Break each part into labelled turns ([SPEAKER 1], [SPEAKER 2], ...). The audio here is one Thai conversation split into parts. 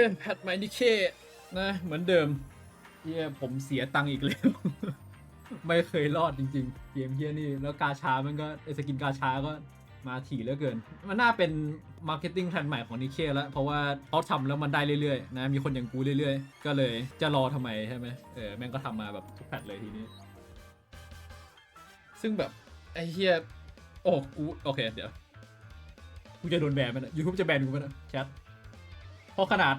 [SPEAKER 1] ยแพทไมนิเคนะเหมือนเดิมเฮียผมเสียตังค์อีกแล้ว ไม่เคยรอดจริง ๆ เกมเฮียนี่ แล้วกาชามันก็ไอสกินกาชาก็มาถี่เหลือเกิน มันน่าเป็นมาร์เก็ตติ้งแพลนใหม่ของนิเคแล้ว เพราะว่าเขาทำแล้วมันได้เรื่อยๆนะ มีคนอย่างกูเรื่อยๆ ก็เลยจะรอทำไมใช่ไหมเออแม่งก็ทำมาแบบทุกแพทเลยทีนี้ ซึ่งแบบ ไอเฮียโอ้กูโอเค เดี๋ยว กูจะโดนแบนไหมนะยูทูบจะแบนกูไหมนะแชท เพราะขนาด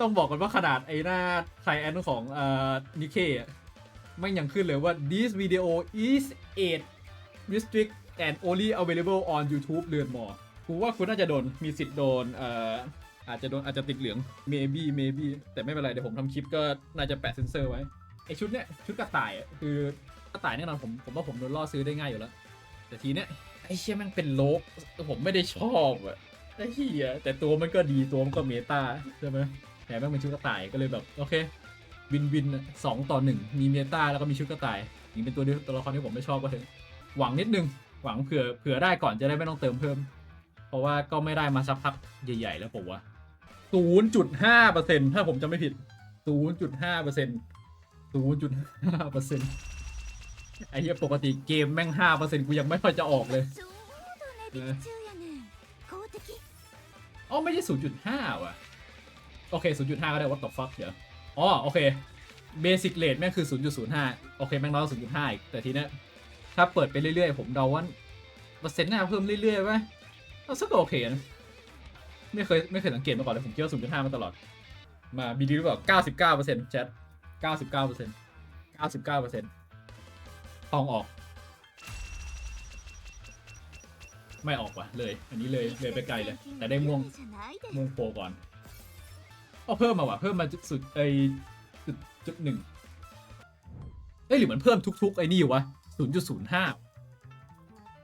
[SPEAKER 1] ต้องบอกกันว่าขนาดไอ้หน้าไทแอนของเอ่อนิเคไม่ยังขึ้นเลยว่า this video is age restrict and only available on YouTube เรือนมอกูว่าคุณน่าจะโดนมีสิทธิ์โดนเอ่ออาจจะโดนอาจจะติดเหลือง maybe maybe แต่ไม่เป็นไร เดี๋ยวผมทำคลิปก็น่าจะแปะเซนเซอร์ไว้ ไอชุดเนี้ยชุดกระต่ายอะคือกระต่ายแน่นอนผมผมว่าผมโดนล่อซื้อได้ง่ายอยู่แล้ว แต่ทีเนี้ยไอเชี่ยแมันเป็นโลกผมไม่ได้ชอบอะ ไอเหี้ยแต่ตัวมันก็ดีตัวมันก็เมตาใช่ไหมแต่แม่งเป็นชุดกระต่ายก็เลยแบบโอเค วินวินอะสองต่อหนึ่งมีเมตาแล้วก็มีชุดกระต่ายนี่เป็นตัวเดียวตัวละครที่ผมไม่ชอบก็เถอะหวังนิดนึง หวังเผื่อเผื่อได้ก่อนจะได้ไม่ต้องเติมเพิ่ม เพราะว่าก็ไม่ได้มาสักพักใหญ่ ๆ แล้วผมว่าศูนย์จุดห้าเปอร์เซ็นถ้าผมจำไม่ผิดศูนย์จุดห้าเปอร์เซ็นศูนย์จุดห้าเปอร์เซ็นไอ้เหี้ยปกติเกมแม่งห้าเปอร์เซ็นกูยังไม่ค่อยจะออกเลย อ๋อไม่ใช่ศูนย์จุดห้าว่ะ โอเคศูนย์จุดห้าก็ได้ what the fuck เดี๋ยว อ๋อ โอเคเบสิ c เลทแม่งคือ 0.05 โอเค แม่งน้อย0.5 อีก แต่ทีเนี้ย ถ้าเปิดไปเรื่อยๆ ผมเดาว่าเปอร์เซ็นต์น่าเพิ่มเรื่อยๆไหมก็สักโอเคนะไม่เคยไม่เคยสังเกตมาก่อนเลย ผมคิดว่า 0.5 มาตลอด มาบีดีหรือเปล่า 99%แชท 99% 99%ทองออก ไม่ออกว่ะเลย อันนี้เลยเลยไปไกลเลย แต่ได้ม่วงม่วงโปก่อนเอาเพิ่มมาว่ะเพิ่มมาจุดสุดไอจุดจุดหนึ่งเอ้ยหรือมันเพิ่มทุก ๆ ไอ้นี่วะศูนย์จุดศูนย์ห้า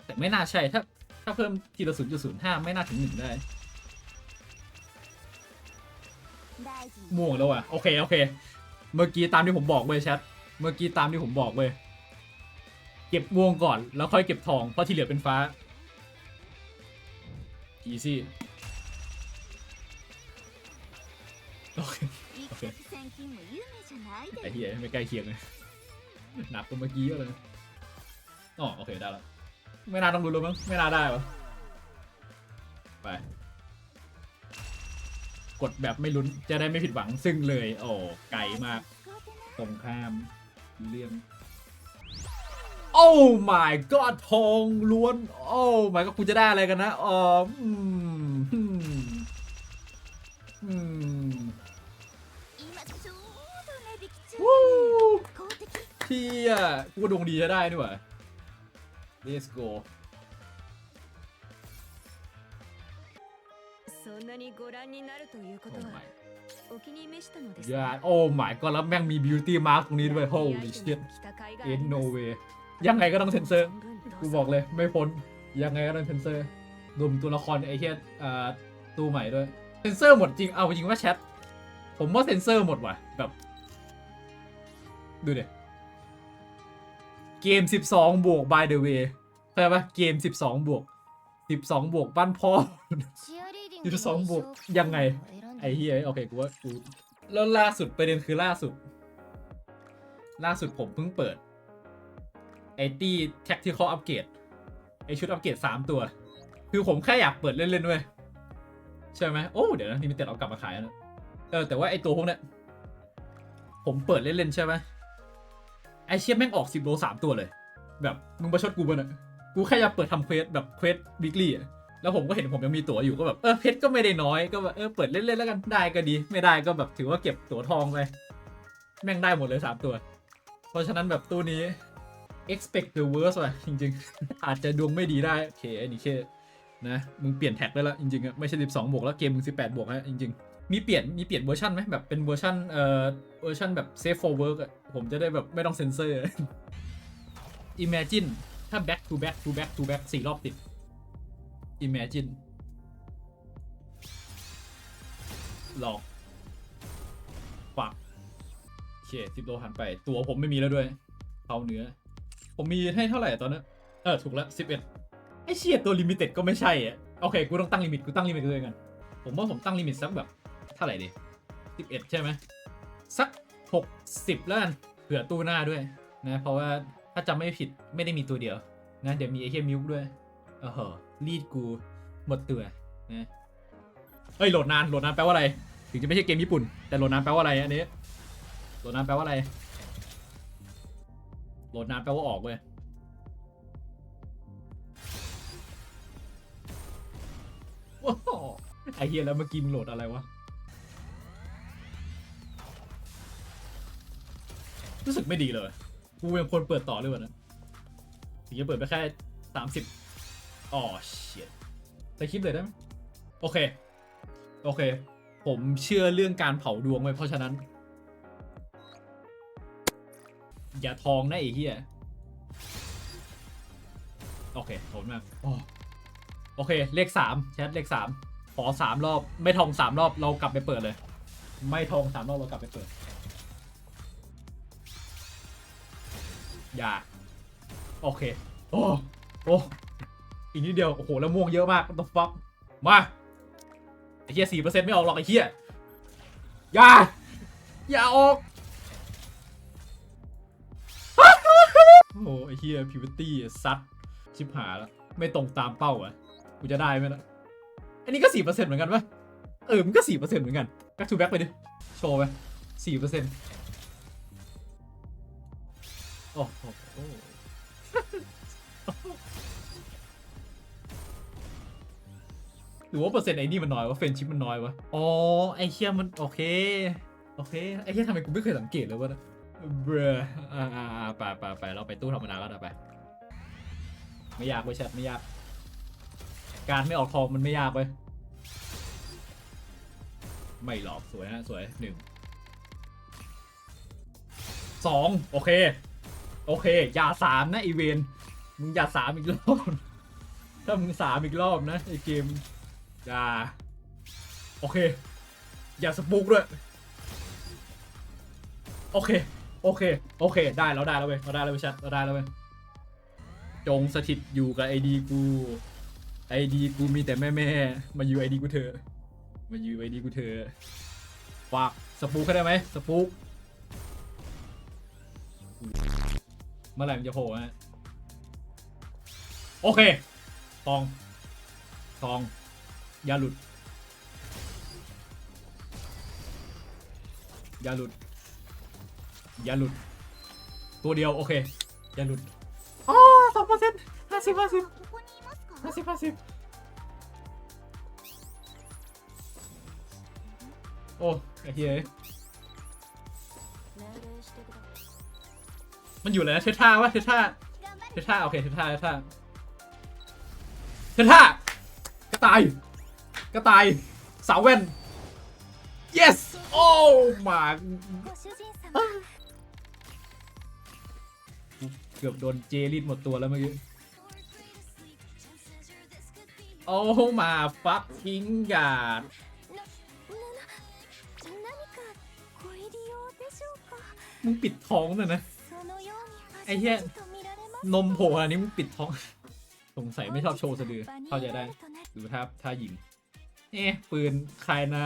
[SPEAKER 1] แต่ไม่น่าใช่ถ้าถ้าเพิ่มทีละศูนย์จุดศูนย์ห้าไม่น่าถึงหนึ่งได้ม่วงแล้วอะโอเคโอเค เมื่อกี้ตามที่ผมบอกเว้ยแชทเมื่อกี้ตามที่ผมบอกเว้ยเก็บม่วงก่อนแล้วค่อยเก็บทองเพราะที่เหลือเป็นฟ้า อีซี่โอเค
[SPEAKER 2] โอเค
[SPEAKER 1] ไอ้เหี้ยไม่ใกล้เคียงเลยหนักกว่าเมื่อกี้เลยอ๋อโอเคได้แล้วไม่น่าต้องรู้แล้วมั้งไม่น่าได้ปะไป กดแบบไม่ลุ้นจะได้ไม่ผิดหวังซึ่งเลย โอ้ไกลมากตรงข้ามเรื่อง โอ้ my god ทองล้วน โอ้ my god คุณจะได้อะไรกันนะอ๋ออืมอืมอืม
[SPEAKER 2] 今ちょうど値引き中
[SPEAKER 1] วู้
[SPEAKER 2] 公的
[SPEAKER 1] เที่ยกูว่าดวงดีจะได้นี่หว่า let's go
[SPEAKER 3] そんなにご覧になるというこ
[SPEAKER 1] โอ้
[SPEAKER 3] とは
[SPEAKER 1] my
[SPEAKER 3] お気に召したのです
[SPEAKER 1] ยาโอ้ my god แล้วแม่งมี beauty mark ตรงนี้ด้วย holy shit
[SPEAKER 3] 北海岸
[SPEAKER 1] ain't no way ยังไงก็ต้องเซนเซอร์กูบอกเลยไม่พ้นยังไงก็ต้องเซนเซอร์รวมตัวละครไอ้เฮียอ่ตัวใหม่ด้วยเซนเซอร์หมดจริงเอาจริงว่าแชทผมว่าเซนเซอร์หมดว่ะแบบ ดูเดี๋ยเกม 12 บวก by the way เข้าใจปะเกม 12 บวก 12 บวกบ้านพ่อ 12 บวก ยังไง ไอ้เฮียโอเคกูว่ากูแล้วล่าสุดประเด็นคือล่าสุด ล่าสุดผมเพิ่งเปิด ไอ้ตี้แท็กที่เขาอัปเกรดไอชุดอัปเกรดสามตัว คือผมแค่อยากเปิดเล่นๆเว้ยใช่ไหมโอ้เดี๋ยวนะนี่มีแต่เอากลับมาขายแล้วเออแต่ว่าไอตัวพวกเนี้ยผมเปิดเล่นๆใช่ไหมไอเชี่ยแม่งออกสิบโลสามตัวเลย แบบมึงประชดกูปะเนี่ยกูแค่อยากเปิดทำเควสแบบเควสวิกลี่อะแล้วผมก็เห็นผมยังมีตั๋วอยู่ก็แบบเออเพชรก็ไม่ได้น้อยก็แบบเออเปิดเล่นๆแล้วกันได้ก็ดี ไม่ได้ก็แบบถือว่าเก็บตั๋วทองไปแม่งได้หมดเลยสามตัว เพราะฉะนั้นแบบตู้นี้ expect the worst ว่ะจริงๆ อาจจะดวงไม่ดีได้ โอเคอันนี้แค่นะ มึงเปลี่ยนแท็กได้ล้วจริงๆอะไม่ใช่ 12 บวกแล้วเกมมึง 18 บวกแล้วจริงๆ มีเปลี่ยนมีเปลี่ยนเวอร์ชันไหมแบบเป็นเวอร์ชันเอ่อเวอร์ชันแบบ safe for work อะผมจะได้แบบไม่ต้องเซ็นเซอร์ imagine ถ้า back to back to back to back สี่รอบติด Imagine หลอกปักโอเคสิบโลหันไปตัวผมไม่มีแล้วด้วยเขาเนื้อ ผมมีให้เท่าไหร่ตอนนั้น เออ ถูกแล้วสิบเอ็ดไอเชียตัวลิมิเต็ดก็ไม่ใช่อะ โอเค กูต้องตั้งลิมิต กูตั้งลิมิตตัวเองกัน ผมว่าผมตั้งลิมิตสักแบบถ้าาไหร่ดีสิบเอ็ดใช่ไหม สักหกสิบแล้วกัน เผื่อตู้หน้าด้วยนะ เพราะว่าถ้าจำไม่ผิดไม่ได้มีตัวเดียวนะ เดี๋ยวมีไอเฮียมิวด้วยเออเหอรีดกูหมดตัวนะเอ้ยโหลดนานโหลดนานแปลว่าอะไร ถึงจะไม่ใช่เกมญี่ปุ่น แต่โหลดนานแปลว่าอะไรอันนี้โหลดนานแปลว่าอะไร โหลดนานแปลว่าออกเว้ยว้าวไอเฮียแล้วเมื่อกี้มึงโหลดอะไรวะ รู้สึกไม่ดีเลย กูยังควรเปิดต่อเลยวะนะถึงจะเปิดไปแค่สามสิบอ๋อเชียใส่คลิปเลยได้ไหมโอเค โอเค ผมเชื่อเรื่องการเผาดวงไว้เพราะฉะนั้น อย่าทองนะไอ้เหี้ยโอเคขอบคุณมากอ๋อโอเค เลขสามแชทเลขสามขอสามรอบ ไม่ทองสามรอบเรากลับไปเปิดเลย ไม่ทองสามรอบเรากลับไปเปิด อย่า โอเค โอ้โอ้อีกนิดเดียว โอ้โห แล้วม่วงเยอะมากต้องฟักมาไอ้เหี้ยสี่เปอร์เซ็นต์ไม่ออกหรอกไอ้เหี้ยอย่า อย่าออก โอ้ไอเหี้ยพิวตี้ซัดชิบหายแล้วไม่ตรงตามเป้าอะกูจะได้ไหมนะอันนี้ก็สี่เปอร์เซ็นต์เหมือนกันปะเออมันก็สี่เปอร์เซ็นต์เหมือนกัน back to back ไปดิโชว์ไปสี่เปอร์เซ็นต์โอ้โหหรือว่าเปอร์เซ็นต์ไอ้นี่มันน้อยวะเฟนชิปมันน้อยวะอ๋อไอ้เคียมันโอเคโอเคไอ้เคียทำไมกูไม่เคยสังเกตเลยวะนะ เบรอ่าอ่าอ่าไปไปไปเราไปตู้ธรรมดาก็ได้ไป ไม่ยากเว้ยแชทไม่ยาก การไม่ออกทองมันไม่ยากเว้ย ไม่หลอกสวยฮะสวยหนึ่งสองโอเค โอเค อย่าสามนะอีเวนมึงอย่าสามอีกรอบ ถ้ามึงสามอีกรอบนะไอเกมอย่าโอเค อย่าสปุกด้วย โอเค โอเค โอเค ได้แล้วได้แล้วเว้ยเราได้แล้วเว้ยชัดเราได้แล้วเว้ยจงสถิตอยู่กับไอดีกูไอดีกูมีแต่แม่แม่ๆมาอยู่ไอดีกูเถอะมาอยู่ไอดีกูเถอะฝากสปุกได้ไหมสปุกเมื่อไหร่มันจะโผล่ฮะโอเคทองทอง อย่าหลุด อย่าหลุด อย่าหลุด ตัวเดียวโอเค อย่าหลุดอ๋อสองเปอร์เซ็นต์ห้าสิบห้าสิบห้าสิบห้าสิบโอ้ไอ้เฮียมันอยู่เลยนะเทท่าวะเทท่าเทท่าโอเคเทท่าเทท่าเทท่ากระต่ายกระต่ายสาวแว่น yes
[SPEAKER 2] oh
[SPEAKER 1] my กือบโดนเจรีดหมดตัวแล้วเมื่อกี้โอ้มาฟักทิ้งกาดมึงปิดท้องน่ะ
[SPEAKER 2] นะ
[SPEAKER 1] ไอ้เหี้ยนมโผล่อันนี้มึงปิดท้อง สงสัยไม่ชอบโชว์สะดือ เข้าใจได้ดูท่าท่ายิงเอ๊ะปืนคายนา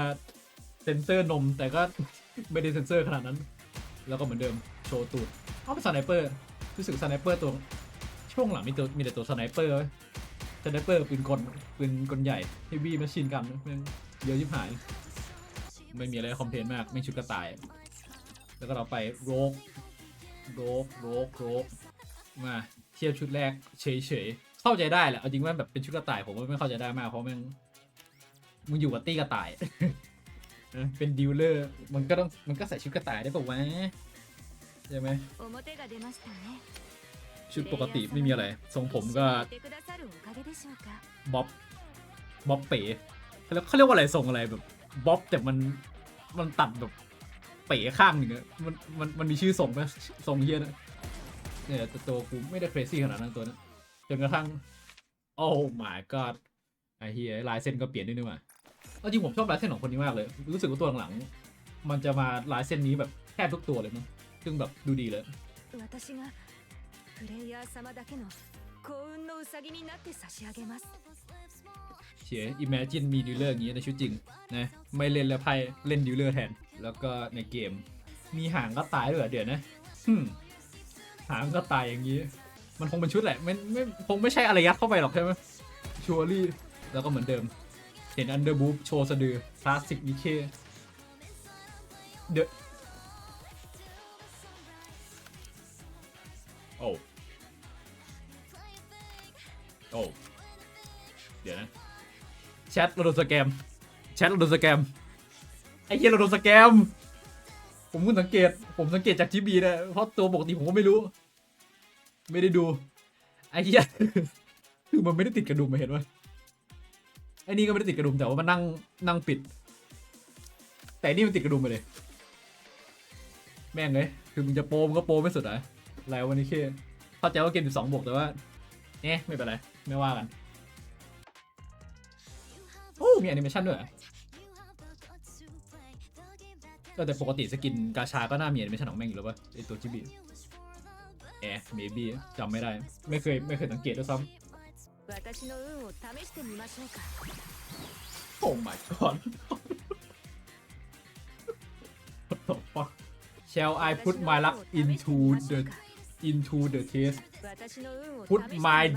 [SPEAKER 1] เซนเซอร์นมแต่ก็ไม่ได้เซนเซอร์ขนาดนั้น แล้วก็เหมือนเดิมโชว์ตูดเอาไป็นสไนเปอร์ รู้สึกสไนเปอร์ตัวช่วงหลังมีตัวมีแต่ตัวสไนเปอร์สไนเปอร์ปืนกลปืนกลใหญ่เฮฟวี่แมชชีนกันม่งเยอะยิบหาย ไม่มีอะไรคอมเพลนมากไม่ชุดกระต่าย แล้วก็เราไปโรกโรกโรกโรกมาเทียบชุดแรกเฉยๆเข้าใจได้แหละเอาจริงว่าแบบเป็นชุดกระต่ายผมว่าไม่เข้าใจได้มากเพราะม่งมึงอยู่กับตี้กระต่ายเออเป็นดีลเลอร์ มันก็ต้อง มันก็ใส่ชุดกระต่ายได้ปะวะ ใช่ไหมชุดปกติไม่มีอะไร ทรงผมก็บ๊อบบ๊อบเป๋แล้วเขาเรียกว่าอะไรทรงอะไรแบบบ๊อบแต่มันมันตัดแบบเป๋ข้างหนึ่งอะมันมันมันมีชื่อทรงไหมทรงเฮียนะเนี่ยแต่ตัวกูไม่ได้เครซี่ขนาดนั้นตัวนั้นจนกระทั่ง โอ้ my god ไอเฮียลายเส้นก็เปลี่ยนด้วยนี่มาจริงผมชอบลายเส้นของคนนี้มากเลย รู้สึกว่าตัวหลังๆมันจะมาลายเส้นนี้แบบแทบทุกตัวเลยมั้งึ่งแบบดูดีเลย
[SPEAKER 3] เชียอิม
[SPEAKER 1] เมจินมีดิวเลอร์อย่างงี้ในชุดจริงนะไม่เล่นแล้วไพ่เล่นดิวเลอร์แทน แล้วก็ในเกม มีหางก็ตายด้วยเดี๋ยวนะหางก็ตายอย่างงี้ มันคงเป็นชุดแหละไม่ไม่คงไม่ใช่อะไรยัดเข้าไปหรอกใช่ไหมชัวรี่แล้วก็เหมือนเดิม เห็นอันเดอร์บูฟโชว์สะดือคลาสสิกนิเคเดอ โอ้โอ้เดี๋ยวนะ แชทเราโดนสแกม แชทเราโดนสแกม ไอ้เหี้ยเราโดนสแกม ผมเพิ่งสังเกต ผมสังเกตจากจีบีนะ เพราะตัวปกติผมก็ไม่รู้ ไม่ได้ดู ไอ้เหี้ยคือมันไม่ได้ติดกระดุมมาเห็นไหมไอ้นี่ก็ไม่ได้ติดกระดุมแต่ว่ามันนั่งนั่งปิด แต่นี่มันติดกระดุมไปเลย แม่งเลย คือมึงจะโปมก็โปไม่สุดอะ อะไรวันนี้คือเข้าใจว่าเกมสิบสองบวกแต่ว่าเอ๊ะไม่เป็นไร ไม่ว่ากันโอ้มีแอนิเมชันด้วยก็แต่ปกติสกินกาชาก็น่ามีแอนิเมชันของแม่งอยู่แล้วปะไอตัวจิบิเอร์เมบี้จำไม่ได้ ไม่เคยไม่เคยสังเกตด้วยซ้ำโอ้ my god What the Shall I put my luck into the into the
[SPEAKER 3] chest
[SPEAKER 1] put my